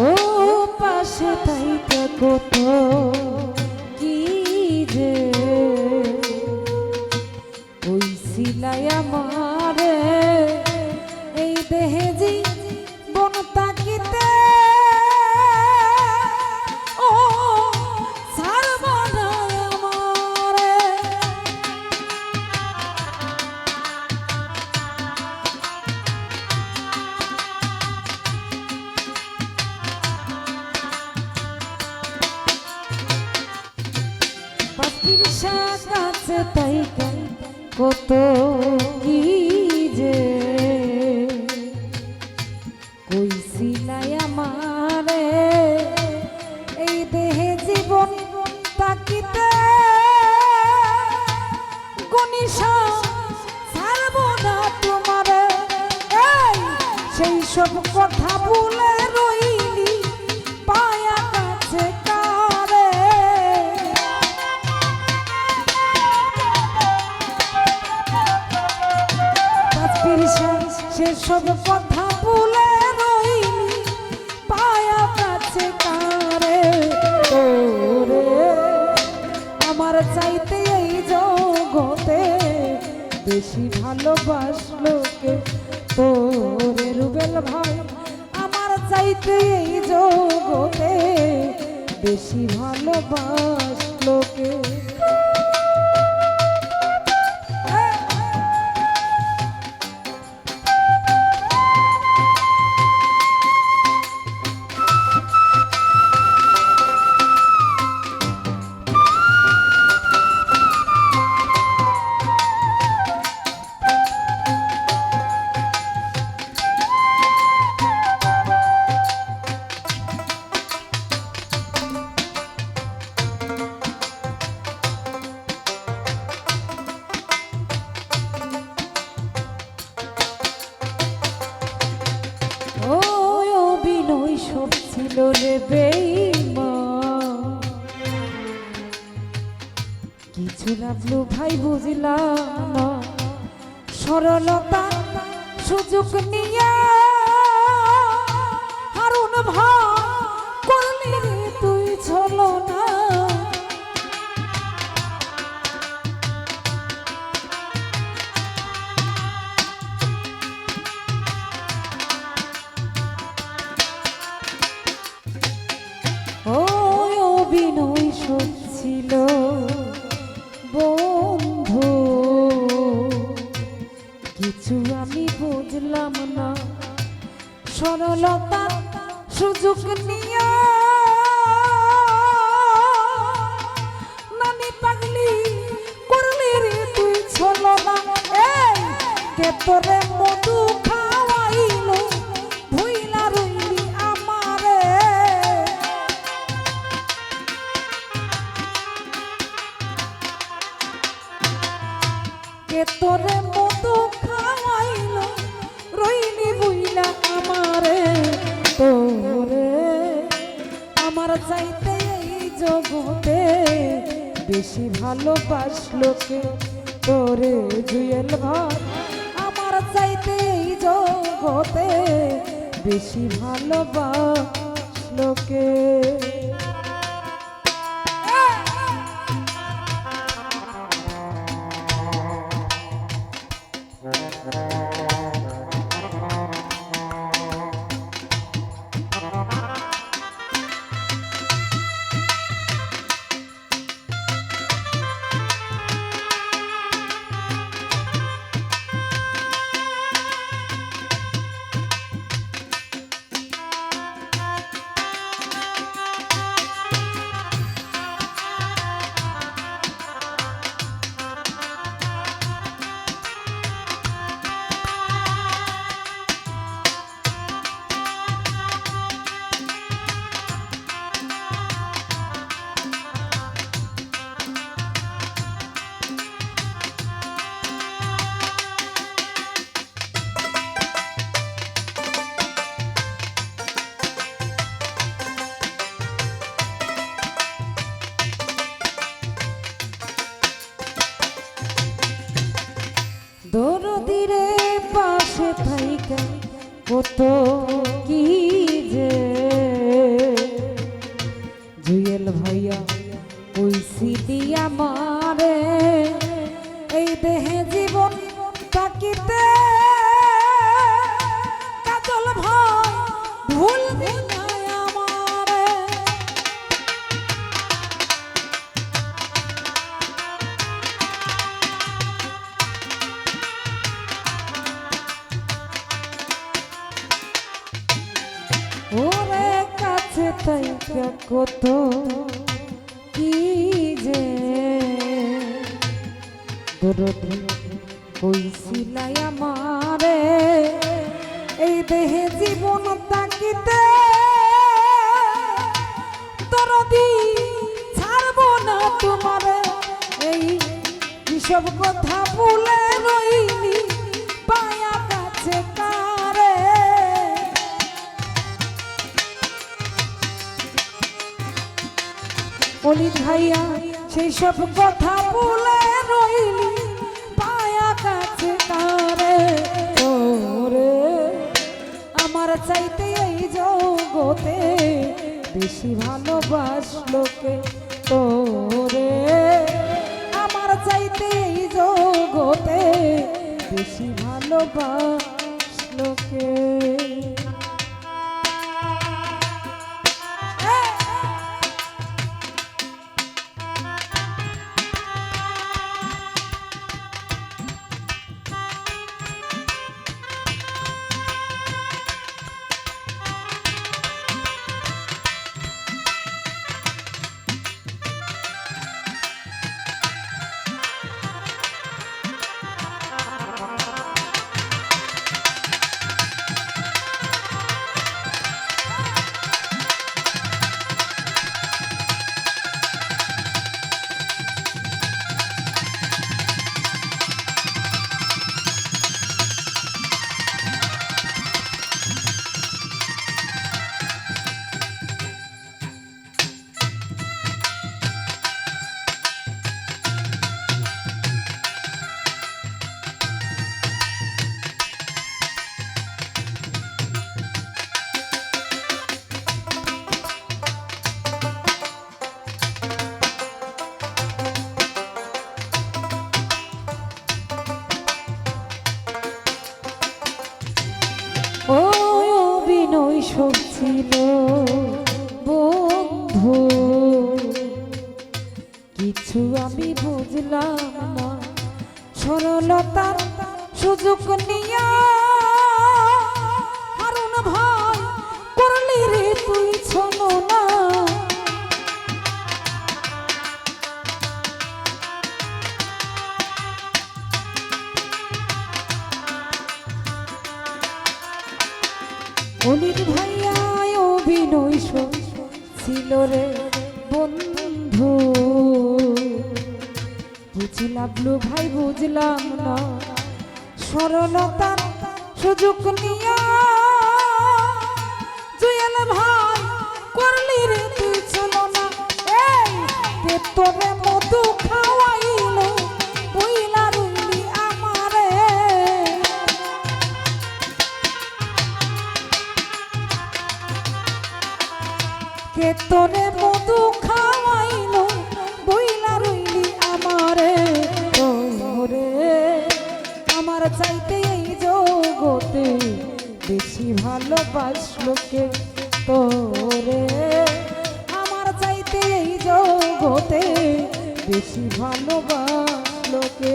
ও পাশে তাই কত পাখির কাছে তাই কত কি যে। কইছিলাই আমারে, এই দেহে জীবন তাকিতে গনিশা ছাড়ব না তোমারে। সেই সব কথা বলে রইলি সেসব কথা ভুলে রইলি, পায়া কাছে কারে? আমার চাইতে এই জগতে বেশি ভালোবাসলো কে? তোরে রুবেল ভাই, আমার চাইতে এই জগতে বেশি ভালোবাসলো কে? বেঈমান। কিছু লাগল ভাই বুঝিলাম সরলতা সুযোগ নিয়ে হারুন ভাই কিছু আমি বুঝলাম না। সরলতা সুযোগ নিয়ে নানি পাগলি করলি রে তুই ছলো না। কে তোরে মধু খাওয়াইলো, ভুইলা রইলি আমারে। কে তোরে জগতে বেশি ভালোবাসলো কে? তোরে জুয়েল ভাই আমার চাইতে জগতে বেশি ভালোবাসলো কে? কত কি যে দরদি কইছিলাই আমারে, এই দেহে জীবন তাকিতে দরদি ছাড়বো না তোমারে, এই কিসব কথা ভুলে রইলি অলি ভাইয়া সেই সব কথা ভুলে রইলি, পায়া কাছে কারে, ওরে। আমার চাইতে এই জগতে বেশি ভালোবাসলোকে তোরে আমার চাইতে এই জগতে বেশি ভালোবাসলোকে ও বুঝলাম লো ভাই, বুঝলাম না। সরলতার সুযোগ নিয়া জুয়েল ভাই করলি রে তুই না। এই তোরে মধু খাওয়াইলো বইলা রইলি আমারে। কে তোরে মধু খাওয়াইলো? ভালোবাসলো কে তোরে? আমার চাইতে এই জগতে বেশি ভালোবাসলো কে?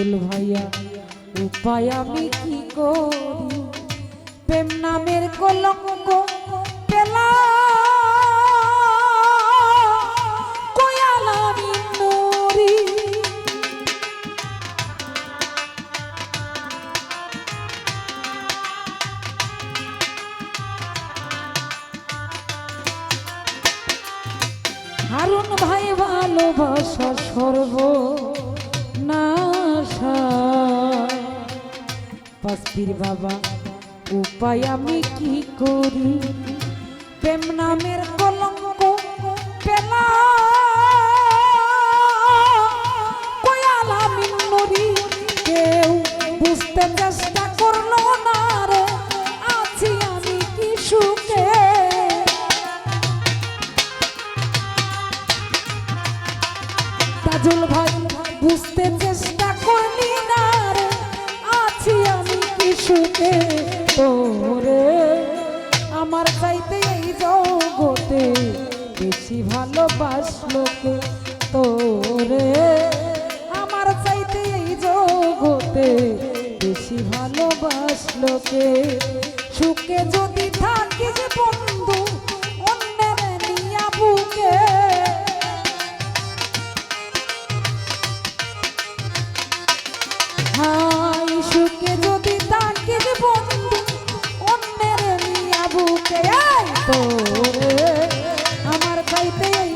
তাজুল ভাইয়া উপায় আমি কি করি? পাসপির বাবা, উপায় আমি কি করি? প্রেম নামের কলঙ্ক পেলা কেউ বুঝতে চেষ্টা করল না রে। আছি আমি কি সুখে? তাজুল ভাই, বুঝতে চেষ্টা সুখে তোরে আমার চাইতে এই জগতে বেশি ভালোবাসলোকে তোরে? আমার চাইতে এই জগতে বেশি ভালোবাসলোকে সুখে যদি থাকিস বন্ধু, অন্যের নিয়া বুকে তোরে আমার চাইতে এই